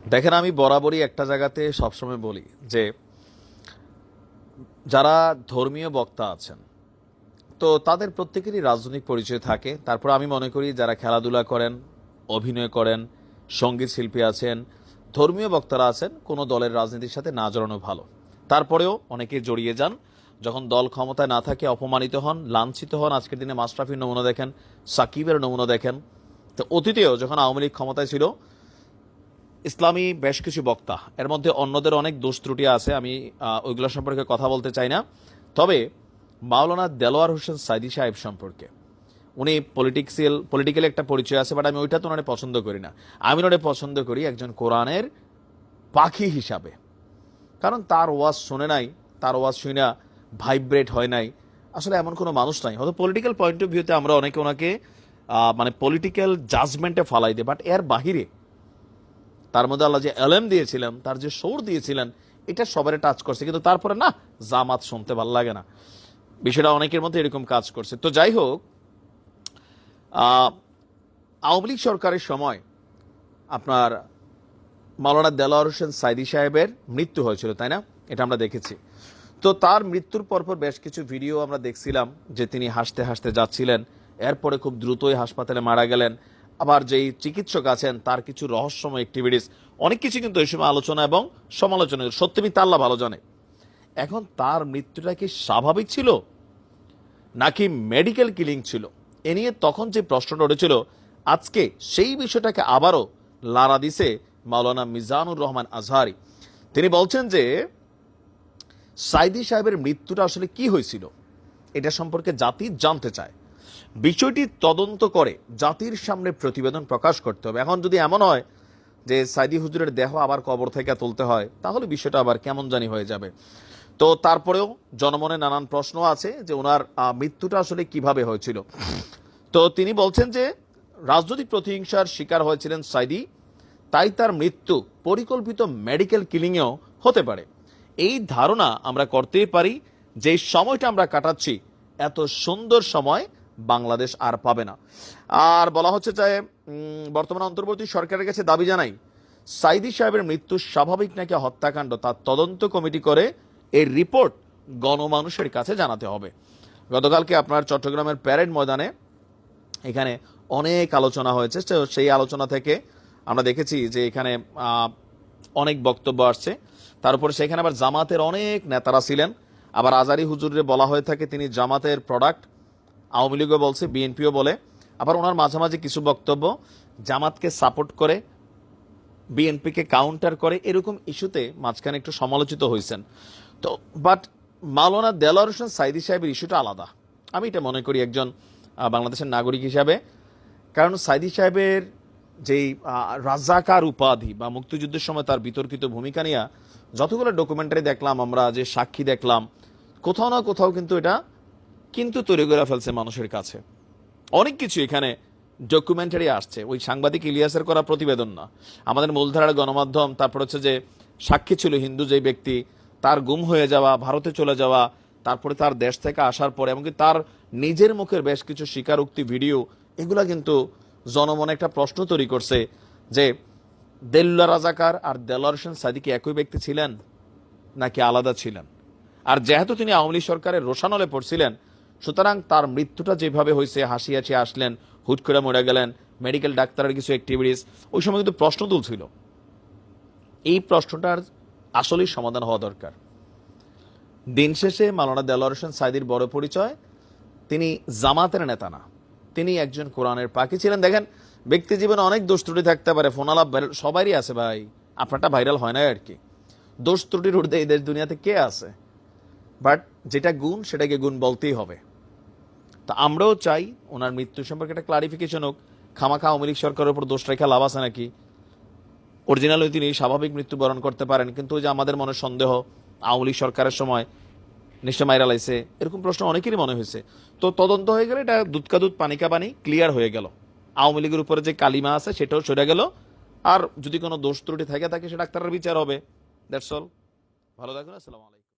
দেখেন, আমি বরাবরই একটা জায়গাতে সবসময় বলি যে যারা ধর্মীয় বক্তা আছেন, তো তাদের প্রত্যেকেরই রাজনৈতিক পরিচয় থাকে। তারপর আমি মনে করি, যারা খেলাধুলা করেন, অভিনয় করেন, সংগীত শিল্পী আছেন, ধর্মীয় বক্তারা আছেন, কোনো দলের রাজনীতির সাথে না জড়ানো ভালো। তারপরেও অনেকে জড়িয়ে যান, যখন দল ক্ষমতায় না থাকে, অপমানিত হন, লাঞ্ছিত হন, আজকের দিনে মাশরাফির নমুনা দেখেন, সাকিবের নমুনা দেখেন। তো অতীতেও যখন আওয়ামী লীগ ক্ষমতায় ছিল ইসলামী বেশ কিছু বক্তা। এর মধ্যে অন্যদের অনেক দোষ ত্রুটি আছে, আমি ওইগুলো সম্পর্কে কথা বলতে চাই না। তবে মাওলানা দেলোয়ার হোসেন সাইদি সাহেব সম্পর্কে। উনি পলিটিক্সিয়াল পলিটিক্যাল একটা পরিচয় আছে বাট আমি ওইটা তো ওনারে পছন্দ করি না। আমি ওনারে পছন্দ করি একজন কোরআনের পাখি হিসাবে। কারণ তার ওয়াজ শোনে নাই, তার ওয়াজ শুনে না ভাইব্রেট হয় নাই। আসলে এমন কোনো মানুষ নাই। হয়তো পলিটিক্যাল পয়েন্ট অফ ভিউতে আমরা অনেকে ওনাকে মানে পলিটিক্যাল জাজমেন্টে ফালাই দিই বাট এর বাহিরে তার মধ্যে আল্লাহ যে এলএম দিয়েছিলেন, তার যে সৌর দিয়েছিলেন, এটা সবারে টাচ করছে। কিন্তু তারপরে না, জামাত শুনতে ভালো লাগে না। বিষয়টা অনেকের মধ্যে এরকম কাজ করছে। তো যাই হোক আওয়ামী লীগ সরকারের সময় আপনার মাওলানা দেলোয়ার হোসেন সাইদি সাহেবের মৃত্যু হয়েছিল, তাই না? এটা আমরা দেখেছি। তো তার মৃত্যুর পরপর বেশ কিছু ভিডিও আমরা দেখছিলাম যে তিনি হাসতে হাসতে যাচ্ছিলেন। এরপরে খুব দ্রুতই হাসপাতালে মারা গেলেন। আবার যেই চিকিৎসক আছেন, তার কিছু রহস্যময় অ্যাক্টিভিটিস অনেক কিছু কিন্তু এই সময় আলোচনা এবং সমালোচনা। সত্যি মিথ্যা আল্লাহ ভালো জানে। এখন তার মৃত্যুটা কি স্বাভাবিক ছিল? নাকি মেডিকেল কিলিং ছিল? এ নিয়ে তখন যে প্রশ্নটা উঠেছিল, আজকে সেই বিষয়টাকে আবারও লারা দিছে মাওলানা মিজানুর রহমান আজহারি। তিনি বলছেন যে, সাইদি সাহেবের মৃত্যুটা আসলে কি হয়েছিল? এটা সম্পর্কে জাতি জানতে চায়। বিষয়টি তদন্ত করে জাতির সামনে প্রতিবেদন প্রকাশ করতে হবে। এখন যদি এমন হয় যে সাইদি হুজুরের দেহ আবার কবর থেকে তুলতে হয়, তাহলে বিষয়টা আবার কেমন জানি হয়ে যাবে। তো তারপরেও জনমনে নানান প্রশ্ন আছে যে ওনার মৃত্যুটা আসলে কীভাবে হয়েছিল। তো তিনি বলছেন যে রাজনৈতিক প্রতিহিংসার শিকার হয়েছিলেন সাইদি, তাই তার মৃত্যু পরিকল্পিত মেডিকেল কিলিংয়েও হতে পারে। এই ধারণা আমরা করতেই পারি, যে সময়টা আমরা কাটাচ্ছি, এত সুন্দর সময় বাংলাদেশ আর পাবে না। আর বলা হচ্ছে যে বর্তমান অন্তর্বর্তী সরকারের কাছে দাবি জানাই সাইদি সাহেবের মৃত্যু স্বাভাবিক নাকি হত্যাকাণ্ড তার তদন্ত কমিটি করে এর রিপোর্ট গণমানুষের কাছে জানাতে হবে। গতকালকে আপনার চট্টগ্রামের প্যারেড ময়দানে এখানে অনেক আলোচনা হয়েছে। সেই আলোচনা থেকে আমরা দেখেছি যে এখানে অনেক বক্তব্য আসছে। তার উপরে সেখানে আবার জামাতের অনেক নেতারা ছিলেন। আবার আজারি হুজুরে বলা হয়ে থাকে তিনি জামাতের প্রোডাক্ট আওয়ামী লীগও বলছে, বিএনপিও বলে। আবার ওনার মাঝামাঝি কিছু বক্তব্য, জামাতকে সাপোর্ট করে, বিএনপিকে কাউন্টার করে, এরকম ইস্যুতে মাঝখানে একটু সমালোচিত হয়েছেন। তো বাট মাওলানা দেলোয়ার হোসেন সাইদি সাহেবের ইস্যুটা আলাদা। আমি এটা মনে করি একজন বাংলাদেশের নাগরিক হিসাবে। কারণ সাইদি সাহেবের যেই রাজাকার উপাধি বা মুক্তিযুদ্ধের সময় তার বিতর্কিত ভূমিকা নিয়ে যতগুলো ডকুমেন্টারি দেখলাম আমরা, যে সাক্ষী দেখলাম, কোথাও না কোথাও কিন্তু এটা কিন্তু তৈরি করে ফেলছে মানুষের কাছে। অনেক কিছু এখানে ডকুমেন্টারি আসছে। ওই সাংবাদিক ইলিয়াসের করা প্রতিবেদন না। আমাদের মূলধারার গণমাধ্যম, তারপর হচ্ছে যে সাক্ষী ছিল হিন্দু যে ব্যক্তি, তার গুম হয়ে যাওয়া, ভারতে চলে যাওয়া, তারপরে তার দেশ থেকে আসার পরে, এমনকি তার নিজের মুখের বেশ কিছু স্বীকারোক্তি ভিডিও, এগুলা কিন্তু জনমনে একটা প্রশ্ন তৈরি করছে যে, দেল্লা রাজাকার আর দেলোয়ার হোসেন সাদিকি একই ব্যক্তি ছিলেন নাকি আলাদা ছিলেন? আর যেহেতু তিনি আওয়ামী সরকারের রোশানলে পড়ছিলেন সুতরাং তার মৃত্যুটা যেভাবে হয়েছে, হাসি হাসি আসলেন, হুট করে মরে গেলেন মেডিকেল ডাক্তারের কিছু অ্যাক্টিভিটিস ওই সময় কিন্তু প্রশ্ন তুলছিল। এই প্রশ্নটার আসলেই সমাধান হওয়া দরকার। দিন শেষে মালানা দেলোয়ার হোসেন সাইদির বড় পরিচয়, তিনি জামাতের নেতা না, তিনি একজন কোরআনের পাখি ছিলেন। দেখেন, ব্যক্তি জীবনে অনেক দোষ ত্রুটি থাকতে পারে ফোন আলাপ সবারই আছে ভাই, আপনারটা ভাইরাল হয় না আর কি। দোষ ত্রুটির ঊর্ধ্বে এই দেশ দুনিয়াতে কে আছে? বাট যেটা গুণ, সেটাকে গুণ বলতেই হবে। তা আমরাও চাই ওনার মৃত্যু সম্পর্কে একটা ক্লারিফিকেশন হোক। খামাখা আওয়ামী লীগ সরকারের উপর দোষ রেখা লাভ আছে নাকি? অরিজিনালি তিনি স্বাভাবিক মৃত্যুবরণ করতে পারেন, কিন্তু ওই যে আমাদের মনে সন্দেহ, আওয়ামী লীগ সরকারের সময় নিশ্চয় মাইরা লাইছে, এরকম প্রশ্ন অনেকেরই মনে হয়েছে। তো তদন্ত হয়ে গেলে এটা দুধকা দুধ পানিকা পানি ক্লিয়ার হয়ে গেল। আওয়ামী লীগের উপরে যে কালিমা আছে সেটাও সরে গেল। আর যদি কোনো দোষ ত্রুটি থাকে তাকে সেটা ডাক্তারের বিচার হবে। দ্যাটস অল ভালো থাকুন, আসসালামু আলাইকুম।